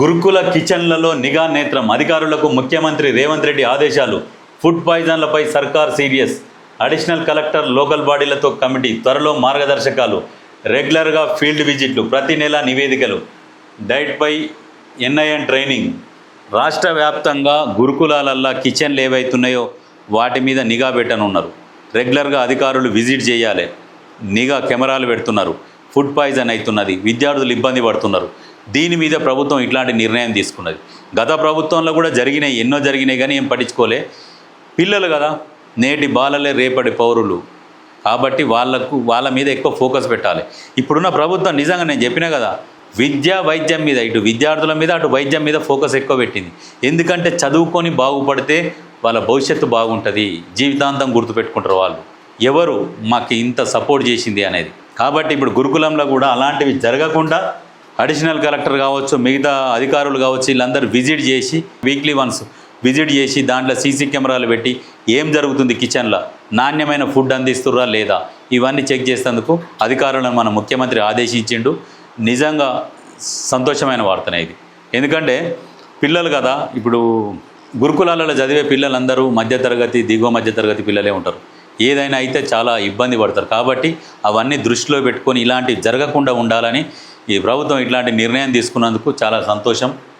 గురుకుల కిచెన్లలో నిఘా నేత్రం. అధికారులకు ముఖ్యమంత్రి రేవంత్ రెడ్డి ఆదేశాలు. ఫుడ్ పాయిజన్లపై సర్కార్ సీరియస్. అడిషనల్ కలెక్టర్ లోకల్ బాడీలతో కమిటీ త్వరలో మార్గదర్శకాలు. రెగ్యులర్గా ఫీల్డ్ విజిట్లు ప్రతి నెల నివేదికలు. డైట్పై ఎన్ఐఎన్ ట్రైనింగ్. రాష్ట్ర వ్యాప్తంగా గురుకులాలల్లా కిచెన్లు ఏవైతున్నాయో వాటి మీద నిఘా పెట్టనున్నారు. రెగ్యులర్గా అధికారులు విజిట్ చేయాలి. నిఘా కెమెరాలు పెడుతున్నారు. ఫుడ్ పాయిజన్ అవుతున్నది. విద్యార్థులు ఇబ్బంది పడుతున్నారు. దీని మీద ప్రభుత్వం ఇట్లాంటి నిర్ణయం తీసుకున్నది. గత ప్రభుత్వంలో కూడా జరిగినాయి. ఎన్నో జరిగినాయి కానీ ఏం పట్టించుకోలే. పిల్లలు కదా నేటి బాలలే రేపటి పౌరులు. కాబట్టి వాళ్ళకు వాళ్ళ మీద ఎక్కువ ఫోకస్ పెట్టాలి. ఇప్పుడున్న ప్రభుత్వం నిజంగా నేను చెప్పినా కదా విద్య వైద్యం మీద ఇటు విద్యార్థుల మీద అటు వైద్యం మీద ఫోకస్ ఎక్కువ పెట్టింది. ఎందుకంటే చదువుకొని బాగుపడితే వాళ్ళ భవిష్యత్తు బాగుంటుంది. జీవితాంతం గుర్తుపెట్టుకుంటారు వాళ్ళు. ఎవరు మాకు ఇంత సపోర్ట్ చేసింది అనేది. కాబట్టి ఇప్పుడు గురుకులంలో కూడా అలాంటివి జరగకుండా అడిషనల్ కలెక్టర్ కావచ్చు మిగతా అధికారులు కావచ్చు వీళ్ళందరూ విజిట్ చేసి వీక్లీ వన్స్ విజిట్ చేసి దాంట్లో సీసీ కెమెరాలు పెట్టి ఏం జరుగుతుంది కిచెన్లో నాణ్యమైన ఫుడ్ అందిస్తుర్రా లేదా? ఇవన్నీ చెక్ చేసేందుకు అధికారులను మన ముఖ్యమంత్రి ఆదేశించిండు. నిజంగా సంతోషమైన వార్తనే ఇది. ఎందుకంటే పిల్లలు కదా ఇప్పుడు గురుకులాలలో చదివే పిల్లలందరూ మధ్యతరగతి దిగువ మధ్యతరగతి పిల్లలే ఉంటారు. ఏదైనా అయితే చాలా ఇబ్బంది పడతారు. కాబట్టి అవన్నీ దృష్టిలో పెట్టుకొని ఇలాంటివి జరగకుండా ఉండాలని ఈ ప్రభుత్వం ఇట్లాంటి నిర్ణయం తీసుకున్నందుకు చాలా సంతోషం.